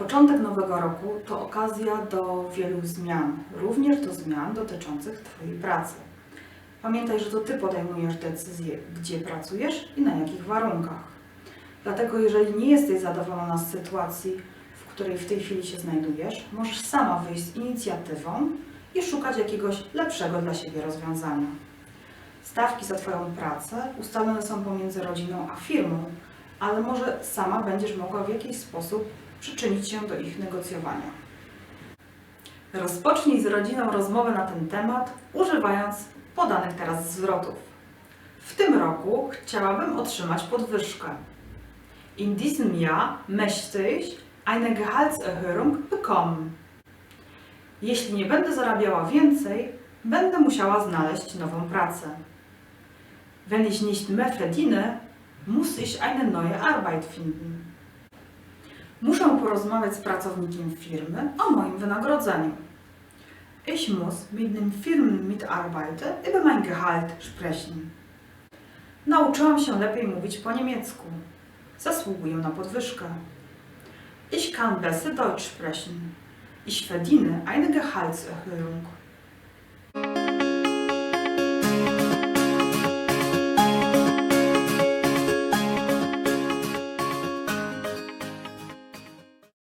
Początek nowego roku to okazja do wielu zmian, również do zmian dotyczących Twojej pracy. Pamiętaj, że to Ty podejmujesz decyzję, gdzie pracujesz i na jakich warunkach. Dlatego, jeżeli nie jesteś zadowolona z sytuacji, w której w tej chwili się znajdujesz, możesz sama wyjść z inicjatywą i szukać jakiegoś lepszego dla siebie rozwiązania. Stawki za Twoją pracę ustalone są pomiędzy rodziną a firmą, ale może sama będziesz mogła w jakiś sposób przyczynić się do ich negocjowania. Rozpocznij z rodziną rozmowę na ten temat, używając podanych teraz zwrotów. W tym roku chciałabym otrzymać podwyżkę. In diesem Jahr möchte ich eine Gehaltserhöhung bekommen. Jeśli nie będę zarabiała więcej, będę musiała znaleźć nową pracę. Wenn ich nicht mehr verdiene, muss ich eine neue Arbeit finden. Muszę porozmawiać z pracownikiem firmy o moim wynagrodzeniu. Ich muss mit dem Firmenmitarbeiter über mein Gehalt sprechen. Nauczyłam się lepiej mówić po niemiecku. Zasługuję na podwyżkę. Ich kann besser Deutsch sprechen. Ich verdiene eine Gehaltserhöhung.